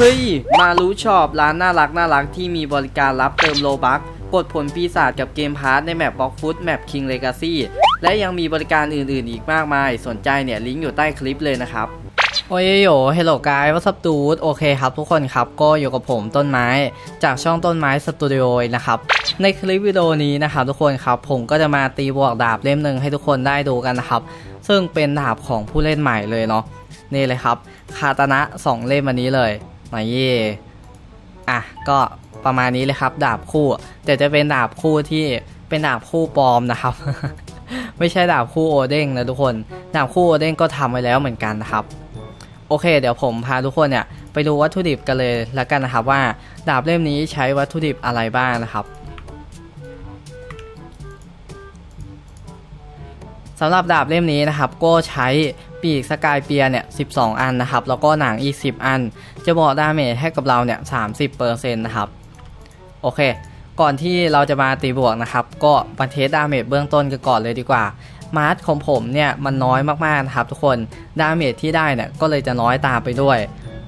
เฮ้ย มารู้ชอบร้านน่ารักน่ารักที่มีบริการรับเติมโลบักกดผลปีศาจกับเกมพาร์ทในแมปบล็อกฟุตแมปคิงเลกาซี่และยังมีบริการอื่นๆ อีกมากมาย สนใจเนี่ย ลิงก์อยู่ใต้คลิปเลยนะครับ โอ้ยโยเฮลโลกายวัสดูดโอเคครับทุกคนครับ ก็อยู่กับผมต้นไม้ จากช่องต้นไม้สตูดิโอนะครับ ในคลิปวิดีโอนี้นะครับทุกคนครับ ผมก็จะมาตีบวกดาบเล่มหนึ่งให้ทุกคนได้ดูกันนะครับ ซึ่งเป็นดาบของผู้เล่นใหม่เลยเนาะนี่เลยครับคาตานะสองเล่มอันนี้เลย นี่อะก็ประมาณนี้เลยครับ ดาบคู่ แต่จะเป็นดาบคู่ที่เป็นดาบคู่ปลอมนะครับ ไม่ใช่ดาบคู่โอเด้งนะทุกคน ดาบคู่โอเด้งก็ทำไว้แล้วเหมือนกันนะครับ โอเค เดี๋ยวผมพาทุกคนเนี่ยไปดูวัตถุดิบกันเลยแล้วกันนะครับว่า ดาบเล่มนี้ใช้วัตถุดิบอะไรบ้างนะครับสำหรับดาบเล่มนี้นะครับก็ใช้ ปีกสกายเปียเนี่ย 12 อันนะครับ แล้วก็หนังอีก 10 อัน จะบอกดาเมจให้กับเราเนี่ย 30%นะครับ โอเค ก่อนที่เราจะมาตีบวกนะครับ ก็มาเทสดาเมจเบื้องต้นกันก่อนเลยดีกว่า มาร์ทของผมเนี่ยมันน้อยมากๆนะครับทุกคน ดาเมจที่ได้เนี่ยก็เลยจะน้อยตามไปด้วย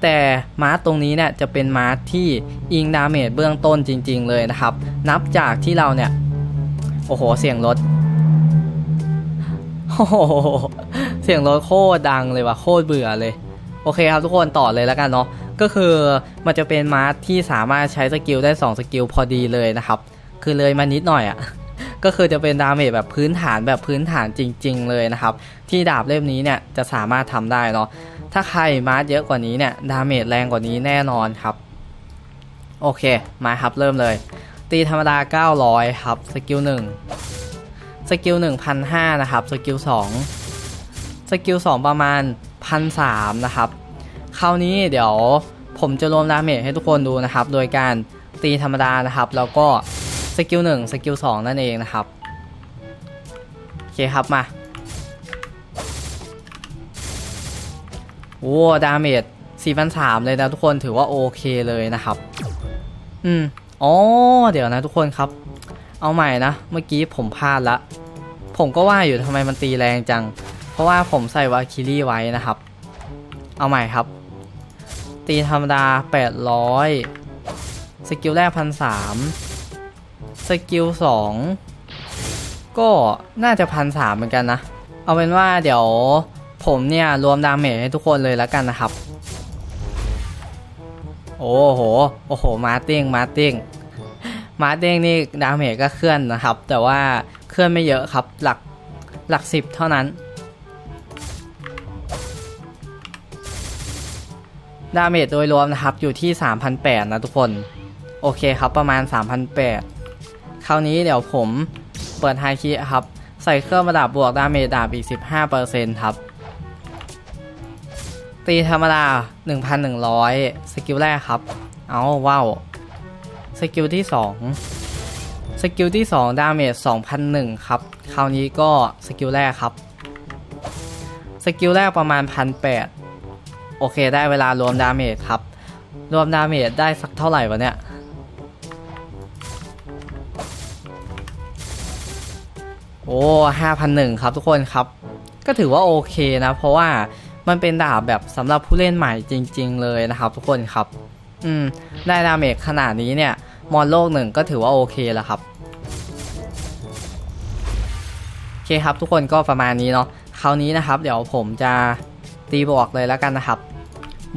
แต่มาร์ทตรงนี้เนี่ยจะเป็นมาร์ทที่อิงดาเมจเบื้องต้นจริง ๆ เลยนะครับ นับจากที่เราเนี่ย โอ้โห เสียงรถโอ้โห เสียงรถโคตรดังเลยว่ะโคตรเบื่อเลย โอเคครับทุกคนต่อเลยแล้วกันเนาะก็คือมันจะเป็นมาร์ทที่สามารถใช้สกิลได้2สกิลพอดีเลยนะครับ คือเลยมานิดหน่อยอะ่ะก็คือจะเป็นดาเมจแบบพื้นฐานแบบพื้นฐานจริง ๆ เลยนะครับ ที่ดาบเล่มนี้เนี่ยจะสามารถทำได้เนาะถ้าใครมาร์ทเยอะกว่านี้เนี่ยดาเมจแรงกว่านี้แน่นอนครับ โอเคมาครับเริ่มเลย ตีธรรมดา 900 ครับสกิล1สกิล1,500นะครับสกิล2 สกิล2ประมาณ1,300นะครับ คราวนี้เดี๋ยวผมจะรวมดาเมจให้ทุกคนดูนะครับ โดยการตีธรรมดานะครับ แล้วก็สกิล1สกิล2นั่นเองนะครับ โอเคครับมาโอ้ดาเมจ4,300เลยนะทุกคนถือว่าโอเคเลยนะครับ อืมอ๋อเดี๋ยวนะทุกคนครับ เอาใหม่นะ เมื่อกี้ผมพลาดละ ผมก็ว่าอยู่ทำไมมันตีแรงจัง เพราะว่าผมใส่วาคิลี่ไว้นะครับ เอาใหม่ครับ ตีธรรมดา 800 สกิลแรกพันสามสกิลสองก็น่าจะพันสามเหมือนกันนะ เอาเป็นว่าเดี๋ยวผมเนี่ย รวมดาเมจให้ทุกคนเลยแล้วกันนะครับ โอ้โห โอ้โห มาติ้งมาติ้งมาติ้งนี่ดาเมจก็เคลื่อนนะครับ แต่ว่าเคลื่อนไม่เยอะครับหลักหลักสิบเท่านั้น ดาเมจโดยรวมนะครับอยู่ที่ 3,800 นะทุกคน โอเคครับประมาณ 3,800 คราวนี้เดี๋ยวผมเปิดไฮคีครับ ใส่เครื่องประดับบวกดาเมจดาบอีก 15%ครับ ตีธรรมดา 1,100 สกิลแรกครับ เอาว้าว สกิลที่ 2 สกิลที่ 2 ดาเมจ 2,001 ครับ คราวนี้ก็สกิลแรกครับ สกิลแรกประมาณ 1,800 โอเคได้เวลารวมดาเมจครับ รวมดาเมจได้สักเท่าไหร่วะเนี่ย โอ้ห้าพันหนึ่งครับทุกคนครับ ก็ถือว่าโอเคนะ เพราะว่ามันเป็นดาบแบบสำหรับผู้เล่นใหม่จริง ๆ เลยนะครับ ทุกคนครับ อืม ได้ดาเมจขนาดนี้เนี่ย มอนโลกหนึ่งก็ถือว่าโอเคแล้วครับโอเคครับทุกคนก็ประมาณนี้เนาะคราวนี้นะครับ เดี๋ยวผมจะ ตีบวกเลยแล้วกันนะครับ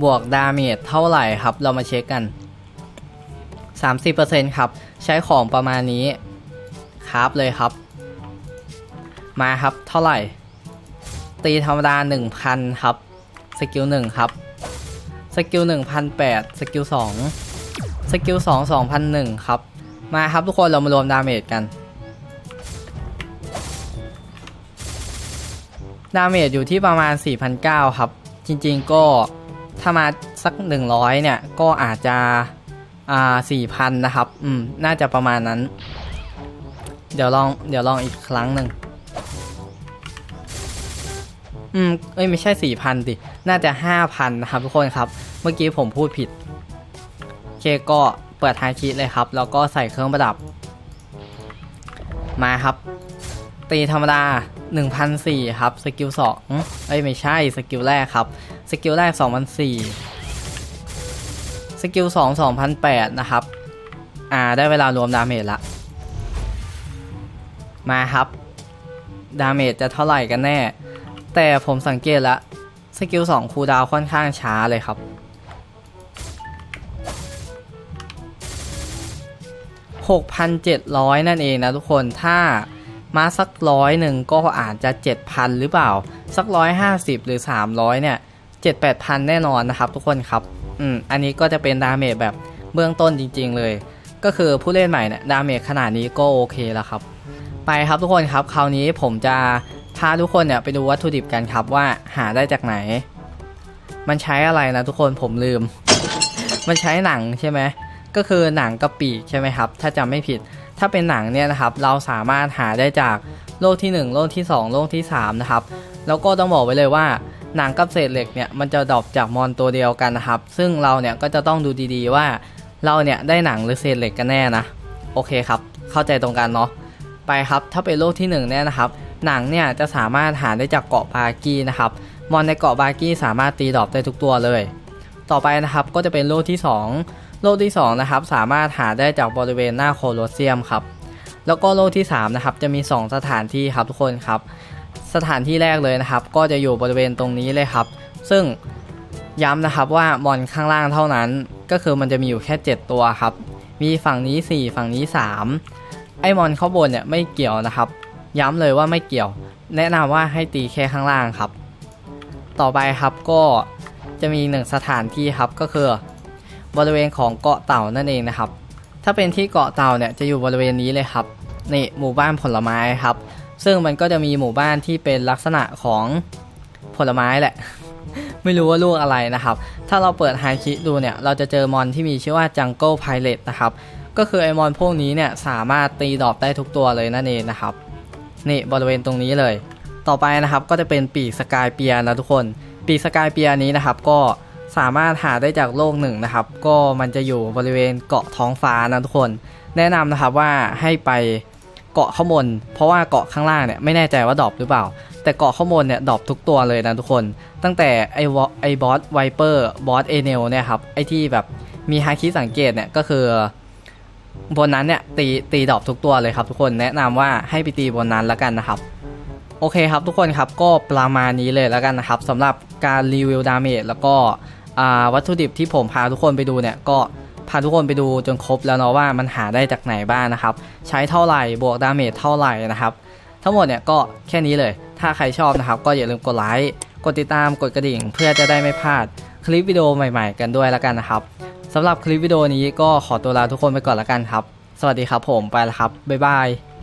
บวกดาเมจเท่าไหร่ครับ เรามาเช็คกัน 30%ครับ ใช้ของประมาณนี้ครับเลยครับ มาครับเท่าไหร่ ตีธรรมดา 1,000 ครับ สกิล1ครับ สกิล1,008สกิล2สกิล2 2,001 ครับ มาครับทุกคนเรามารวมดาเมจกัน ดาเมจอยู่ที่ประมาณ 4,900 ครับ จริงๆก็ถ้ามาสัก 100 เนี่ย ก็อาจจะอ่า4,000 นะครับ อืม น่าจะประมาณนั้น เดี๋ยวลอง เดี๋ยวลองอีกครั้งหนึ่งอืม เอ้ย ไม่ใช่ 4,000 ดิ น่าจะ 5,000 นะครับทุกคนครับ เมื่อกี้ผมพูดผิด โอเคก็เปิดไฮคีเลยครับ แล้วก็ใส่เครื่องประดับ มาครับ ตีธรรมดา 1,004ครับ สกิล2เอ้ย ไม่ใช่ สกิลแรกครับ สกิลแรก 2,004กิล2 2008 นะครับ อ่า ได้เวลารวมดาเมจละ มาครับ ดาเมจจะเท่าไหร่กันแน่ แต่ผมสังเกตแล้วสกิล2คูดาวค่อนข้างช้าเลยครับ 6,700 นั่นเองนะทุกคน ถ้า มาสักร้อยหนึ่งก็อาจจะ 7,000 หรือเปล่า สักร้อยห้าสิบหรือ 300 เนี่ย 7-8,000 แน่นอนนะครับทุกคนครับ อืม อันนี้ก็จะเป็นดาเมจแบบเบื้องต้นจริง ๆ เลย ก็คือผู้เล่นใหม่เนี่ยดาเมจขนาดนี้ก็โอเคแล้วครับ ไปครับทุกคนครับ คราวนี้ผมจะพาทุกคนเนี่ยไปดูวัตถุดิบกันครับว่าหาได้จากไหน มันใช้อะไรนะทุกคนผมลืม มันใช้หนังใช่ไหม ก็คือหนังกระปีกใช่ไหมครับ ถ้าจำไม่ผิด ถ้าเป็นหนังเนี่ยนะครับ เราสามารถหาได้จากโลกที่ 1 โลกที่ 2 โลกที่ 3 นะครับ แล้วก็ต้องบอกไว้เลยว่าหนังกับเศษเหล็กเนี่ยมันจะดรอปจากมอนตัวเดียวกันนะครับ ซึ่งเราเนี่ยก็จะต้องดูดีๆว่าเราเนี่ยได้หนังหรือเศษเหล็กกันแน่นะ โอเคครับ เข้าใจตรงกันเนาะ ไปครับ ถ้าเป็นโลกที่1เนี่ยนะครับ หนังเนี่ยจะสามารถหาได้จากเกาะบากี้นะครับ มอนในเกาะบากี้สามารถตีดรอปได้ทุกตัวเลย ต่อไปนะครับก็จะเป็นโลกที่ 2 โลกที่2นะครับสามารถหาได้จากบริเวณหน้าโคลอสเซียมครับแล้วก็โลกที่3นะครับจะมี 2 สถานที่ครับทุกคนครับ สถานที่แรกเลยนะครับ ก็จะอยู่บริเวณตรงนี้เลยครับ ซึ่งย้ำนะครับว่ามอนข้างล่างเท่านั้น ก็คือมันจะมีอยู่แค่ 7 ตัวครับ มีฝั่งนี้ 4 ฝั่งนี้ 3 ไอ้มอนข้างบนเนี่ยไม่เกี่ยวนะครับ ย้ำเลยว่าไม่เกี่ยว แนะนำว่าให้ตีแค่ข้างล่างครับ ต่อไปครับก็จะมีหนึ่งสถานที่ครับก็คือ บริเวณของเกาะเต่านั่นเองนะครับ ถ้าเป็นที่เกาะเต่าเนี่ยจะอยู่บริเวณนี้เลยครับนี่หมู่บ้านผลไม้ครับ ซึ่งมันก็จะมีหมู่บ้านที่เป็นลักษณะของผลไม้แหละ ไม่รู้ว่าลูกอะไรนะครับ ถ้าเราเปิดไฮคิดูเนี่ย เราจะเจอมอนที่มีชื่อว่า Jungle Pilot นะครับ ก็คือไอมอนพวกนี้เนี่ยสามารถตีดอปได้ทุกตัวเลยนั่นเองนะครับ นี่บริเวณตรงนี้เลย ต่อไปนะครับก็จะเป็นปีกสกายเปียนะทุกคน ปีกสกายเปียนี้นะครับ ก็ สามารถหาได้จากโลกหนึ่งนะครับ ก็มันจะอยู่บริเวณเกาะท้องฟ้านะทุกคน แนะนำนะครับว่าให้ไปเกาะข้างบน เพราะว่าเกาะข้างล่างเนี่ยไม่แน่ใจว่าดรอปหรือเปล่า แต่เกาะข้างบนเนี่ยดรอปทุกตัวเลยนะทุกคน ตั้งแต่ไอวอไอบอสไวเปอร์บอสเอเนลเนี่ยครับไอที่แบบมีฮาคิสังเกตเนี่ยก็คือบนนั้นเนี่ยตีตีดรอปทุกตัวเลยครับทุกคนแนะนำว่าให้ไปตีบนนั้นแล้วกันนะครับโอเคครับทุกคนครับก็ประมาณนี้เลยแล้วกันนะครับสำหรับการรีวิวดาเมจแล้วก็ วัตถุดิบที่ผมพาทุกคนไปดูเนี่ยก็พาทุกคนไปดูจนครบแล้วเนาะว่ามันหาได้จากไหนบ้างนะครับ ใช้เท่าไหร่บวกดาเมจเท่าไหร่นะครับ ทั้งหมดเนี่ยก็แค่นี้เลย ถ้าใครชอบนะครับ ก็อย่าลืมกดไลค์กดติดตามกดกระดิ่ง เพื่อจะได้ไม่พลาดคลิปวิดีโอใหม่ ๆ กันด้วยแล้วกันนะครับสำหรับคลิปวิดีโอนี้ก็ขอตัวลาทุกคนไปก่อนแล้วกันครับ สวัสดีครับผมไปแล้วครับบ๊ายบาย